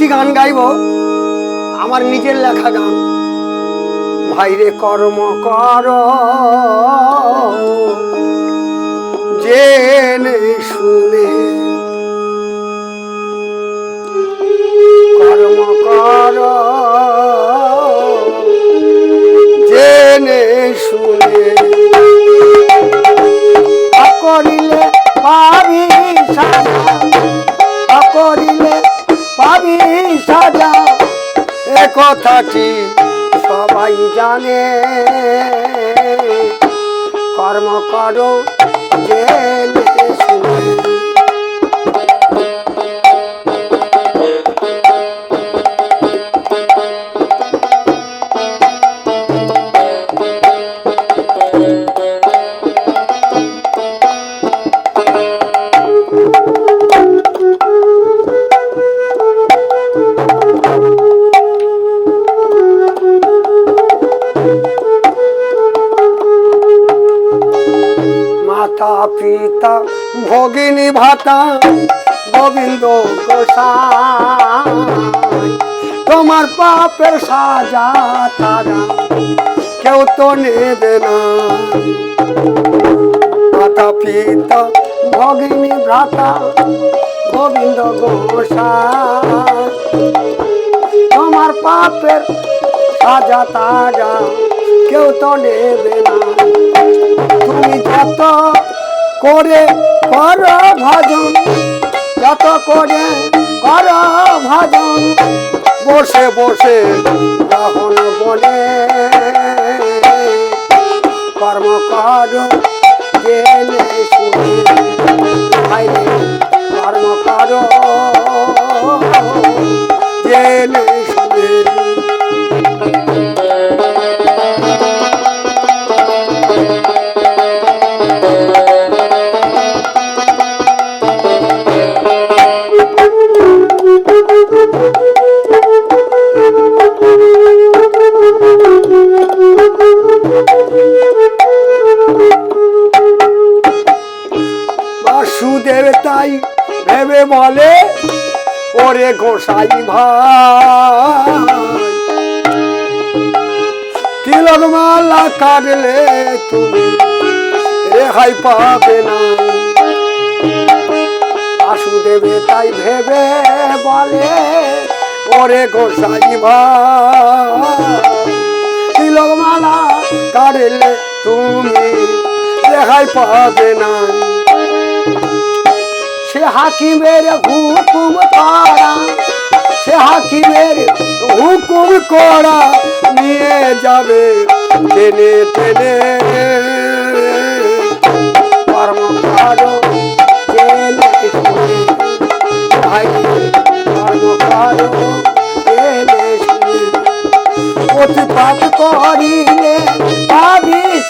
একটি গান গাইব। আমার নিজের লেখা গান। ভাইরে কর্ম কর। জেনে শুনে। কর্ম কর। জেনে শুনে। করিলে সাজা। এ সবাই জানে। কর্ম করো জেনে মাতা, পিতা, ভগিনী, ভাতা, গোবিন্দ, গোসাই। তোমার পাপের সাজা তারা কেউ তো নেবে না। মাতা, পিতা, ভগিনী, ভ্রাতা, গোবিন্দ, গোসাই। তোমার পাপের সাজা তাজা কেউ তো নেবে না। তুমি যত করে কর ভজন, যত করে কর ভজন, বসে বসে যখন বলে কর্ম কর, জেনে বাসুদেব তাই ভেবে বলে, ওরে গোসাই ভাই মালা কাটলে তুমি রেহাই পাবে না। বাসুদেবে তাই ভেবে বলে, ওরে গোসাই ভাই কাটলে তুমি রেহাই পাবে না। সে হাকিমের হুকুম করা সে হাকিমের হুকুম করা নিয়ে যাবে টেনে টেনে। কর্ম করো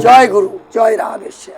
জয় গুরু জয় রাধেশ্বর